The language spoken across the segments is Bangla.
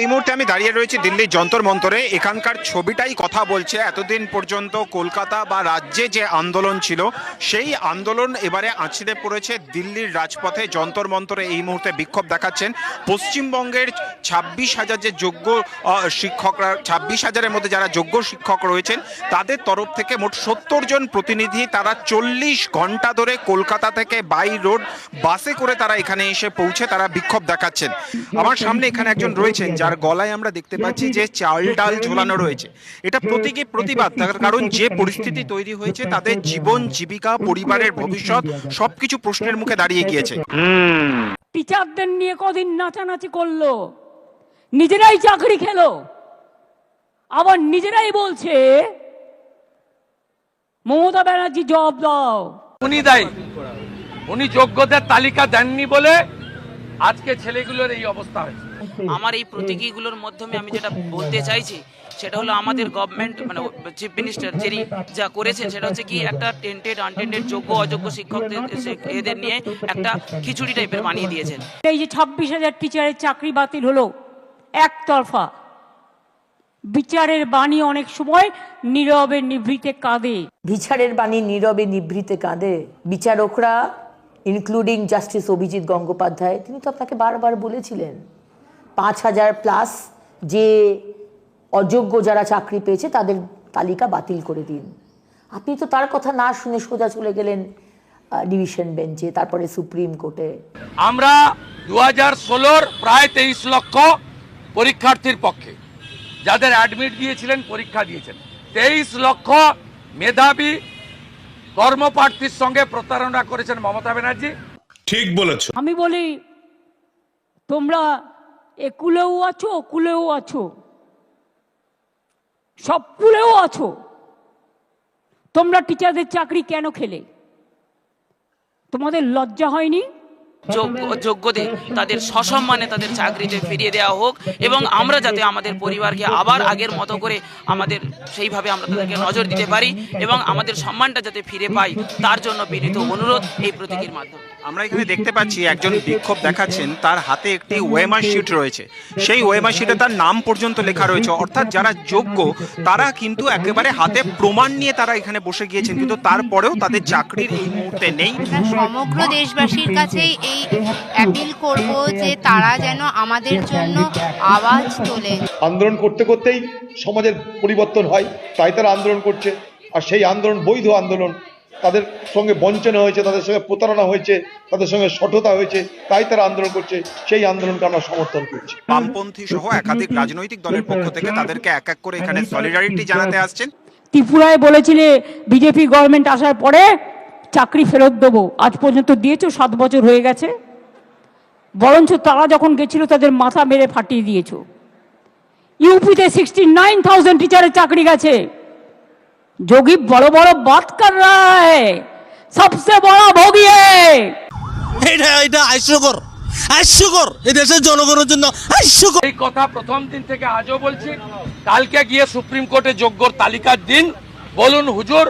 এই মুহূর্তে আমি দাঁড়িয়ে রয়েছি দিল্লির যন্তর মন্তরে। এখানকার ছবিটাই কথা বলছে। এতদিন পর্যন্ত কলকাতা বা রাজ্যে যে আন্দোলন ছিল, সেই আন্দোলন এবারে আছড়ে পড়েছে দিল্লির রাজপথে। যন্তর মন্তরে এই মুহূর্তে বিক্ষোভ দেখাচ্ছেন পশ্চিমবঙ্গের ছাব্বিশ হাজার যে যোগ্য শিক্ষকরা, ছাব্বিশ হাজারের মধ্যে যারা যোগ্য শিক্ষক রয়েছেন, তাদের তরফ থেকে মোট সত্তর জন প্রতিনিধি, তারা চল্লিশ ঘণ্টা ধরে কলকাতা থেকে বাই রোড বাসে করে তারা এখানে এসে পৌঁছে তারা বিক্ষোভ দেখাচ্ছেন। আমার সামনে এখানে একজন রয়েছেন যার গলায় আমরা দেখতে পাচ্ছি যে চাল ডাল ঝোলানো রয়েছে। এটা প্রতীকী প্রতিবাদ তার কারণ যে পরিস্থিতি তৈরি হয়েছে তাদের জীবন জীবিকা পরিবারের ভবিষ্যৎ সবকিছু প্রশ্নের মুখে দাঁড়িয়ে গিয়েছে। টিচারদের নিয়ে কদিন নাচানাচি করল নিজেরাই চাকরি খেলো আবার নিজেরাই বলছে মমতা ব্যানার্জি জব দাও। উনি দায়ী। উনি যোগ্যদের তালিকা দেননি বলে আজকে ছেলেগুলোর এই অবস্থা হয়েছে। আমার এই প্রতীকীগুলোর মাধ্যমে আমি যেটা বলতে চাইছি সেটা হলো আমাদের গভর্নমেন্ট মানে চিফ মিনিস্টার যিনি যা করেছেন সেটা হচ্ছে কি একটা টেন্টেড আনটেন্টেড যোগ্য অযোগ্য শিক্ষকদের এদের নিয়ে একটা খিচুড়ি টাইপের বানিয়ে দিয়েছেন। এই যে ছাব্বিশ হাজার টিচারের চাকরি বাতিল হলো একতরফা। বিচারের বাণী অনেক সময় নীরবে নিভৃতে কাঁদে। বিচারের বাণী নীরবে নিভৃতে কাঁদে। বিচারকরা ইনক্লুডিং জাস্টিস অভিজিৎ গঙ্গোপাধ্যায় তিনি তো আপনাকে বারবার বলেছিলেন, পাঁচ হাজার প্লাস যে অযোগ্য যারা চাকরি পেয়েছে তাদের তালিকা বাতিল করে দিন। আপনি তো তার কথা না শুনে সোজা চলে গেলেন ডিভিশন বেঞ্চে তারপরে সুপ্রিম কোর্টে আমরা দু হাজার ষোলোর প্রায় তেইশ লক্ষ পরীক্ষার্থীর পক্ষে, যাদের অ্যাডমিট দিয়েছিলেন, পরীক্ষা দিয়েছেন। তেইশ লক্ষ মেধাবী কর্মপ্রার্থীর সঙ্গে প্রতারণা করেছেন মমতা ব্যানার্জি। ঠিক বলেছ। আমি বলি তোমরা একুলেও আছো কুলেও আছো। সব কুলেও আছো। তোমরা টিচারদের চাকরি কেন খেলে? তোমাদের লজ্জা হয়নি? যোগ্যদের তাদের সসম্মানে তাদের চাকরিতে ফিরিয়ে দেওয়া হোক এবং আমরা যাতে আমাদের পরিবারকে আবার আগের মতো করে আমাদের সেইভাবে আমরা তাদেরকে নজর দিতে পারি এবং আমাদের সম্মানটা যাতে ফিরে পাই তার জন্য বিনীত অনুরোধ এই প্রতীকীর মাধ্যমে। আমরা এখানে দেখতে পাচ্ছি একজন বিক্ষোভ দেখাচ্ছেন তার হাতে একটি ওয়েমার শিট রয়েছে। সেই ওয়েমার শিটে তার নাম পর্যন্ত লেখা রয়েছে। অর্থাৎ যারা যোগ্য তারা কিন্তু একেবারে হাতে প্রমাণ নিয়ে তারা এখানে বসে গিয়েছেন। কিন্তু তারপরেও তাদের চাকরির এই মুহূর্তে নেই। সমগ্র দেশবাসীর কাছেই এই অ্যাপিল করব যে তারা যেন আমাদের জন্য আওয়াজ তোলে। আন্দোলন করতে করতেই সমাজের পরিবর্তন হয় তাই তারা আন্দোলন করছে। আর সেই আন্দোলন বৈধ আন্দোলন তাদের সঙ্গে বঞ্চনা হয়েছে তাদের সঙ্গে প্রতারণা হয়েছে তাদের সঙ্গে সঠতা হয়েছে তাই তারা আন্দোলন করছে। সেই আন্দোলনকে আমরা সমর্থন করছি। বামপন্থী সহ একাধিক রাজনৈতিক দলের পক্ষ থেকে তাদেরকে এক এক করে এখানে সলিডারিটি জানাতে আসছেন। ত্রিপুরায় বলেছিলে বিজেপি গভর্নমেন্ট আসার পরে চাকরি ফেরত দেবো। আজ পর্যন্ত দিয়েছ সাত বছর হয়ে গেছে। বরঞ্চ তারা যখন গেছিল তাদের মাথা মেরে ফাটিয়ে দিয়েছ। ইউপিতে সিক্সটি নাইন থাউজেন্ড টিচারের চাকরি গেছে। যোগী বড় বড় বাত কর রা হ্যায় সবসে বড় ভোগী এটা এটা হাস্যকর হাস্যকর। এই দেশের জনগণের জন্য হাস্যকর। এই কথা প্রথম দিন থেকে আজও বলছি। কালকে গিয়ে সুপ্রিম কোর্টে যোগ্যর তালিকার দিন। বলুন হুজুর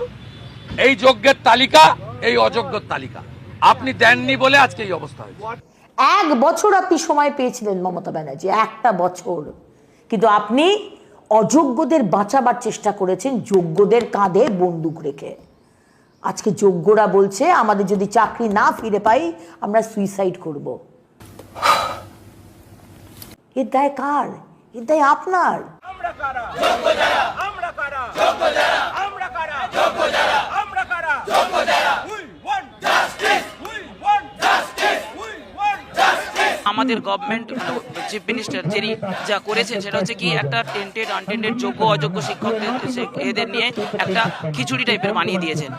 এই যোগ্যের তালিকা এই অযোগ্যর তালিকা। আপনি দেননি বলে আজকে এই অবস্থা হয়েছে। এক বছর আপনি সময় পেয়েছিলেন মমতা ব্যানার্জি একটা বছর। কিন্তু আপনি অযোগ্যদের বাঁচাবার চেষ্টা করেছেন যোগ্যদের কাঁধে বন্দুক রেখে। আজকে যোগ্যরা বলছে আমাদের যদি চাকরি না ফিরে পাই আমরা সুইসাইড করব। এর দায় কার? এর দায় আপনার। আমাদের গভর্নমেন্ট চিফ মিনিস্টার যিনি যা করেছেন সেটা হচ্ছে কি একটা টেন্টেড আনটেন্টেড যোগ্য অযোগ্য শিক্ষকদের এদের নিয়ে একটা খিচুড়ি টাইপের বানিয়ে দিয়েছেন।